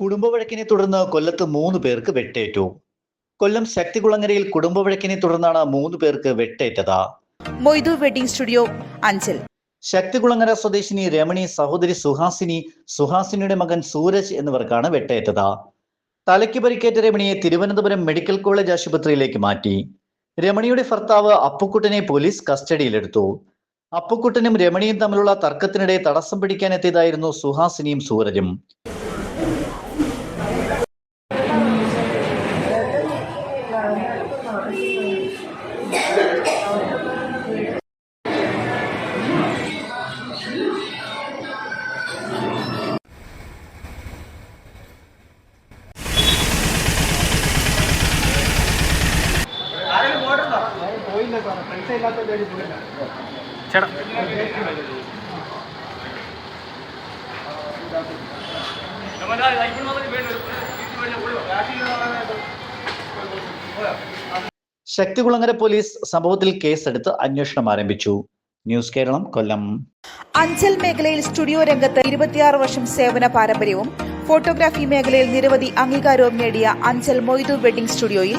കുടുംബവഴക്കിനെ തുടർന്ന് കൊല്ലത്ത് മൂന്ന് പേർക്ക് വെട്ടേറ്റു. കൊല്ലം ശക്തികുളങ്ങരയിൽ കുടുംബവഴക്കിനെ തുടർന്നാണ് മൂന്ന് പേർക്ക് വെട്ടേറ്റത്. Moidu wedding studio Anchal. Sakthikulangara സ്വദേശിനി രമണി സഹോദരി സുഹാസിനി സുഹാസിനിയുടെ മകൻ സൂരജ് എന്നിവർക്കാണ് വെട്ടേറ്റത്. തലയ്ക്ക് പരിക്കേറ്റ രമണിയെ തിരുവനന്തപുരം മെഡിക്കൽ കോളേജ് ആശുപത്രിയിലേക്ക് മാറ്റി. രമണിയുടെ ഭർത്താവ് അപ്പുക്കുട്ടനെ പോലീസ് കസ്റ്റഡിയിലെടുത്തു. അപ്പുക്കുട്ടനും രമണിയും തമ്മിലുള്ള തർക്കത്തിനിടെ തടസ്സം പിടിക്കാനെത്തിയതായിരുന്നു സുഹാസിനിയും സൂരജും. ചേട്ടാ. ശക്തികുളങ്ങര പോലീസ് സംഭവത്തിൽ കേസെടുത്ത് അന്വേഷണം ആരംഭിച്ചു. ന്യൂസ് കേരളം കൊല്ലം. അഞ്ചൽ മേഖലയിൽ സ്റ്റുഡിയോ രംഗത്ത് ഇരുപത്തിയാറ് വർഷം സേവന പാരമ്പര്യവും ഫോട്ടോഗ്രാഫി മേഖലയിൽ നിരവധി അംഗീകാരവും നേടിയ അഞ്ചൽ മൊയ്തു വെഡിംഗ് സ്റ്റുഡിയോയിൽ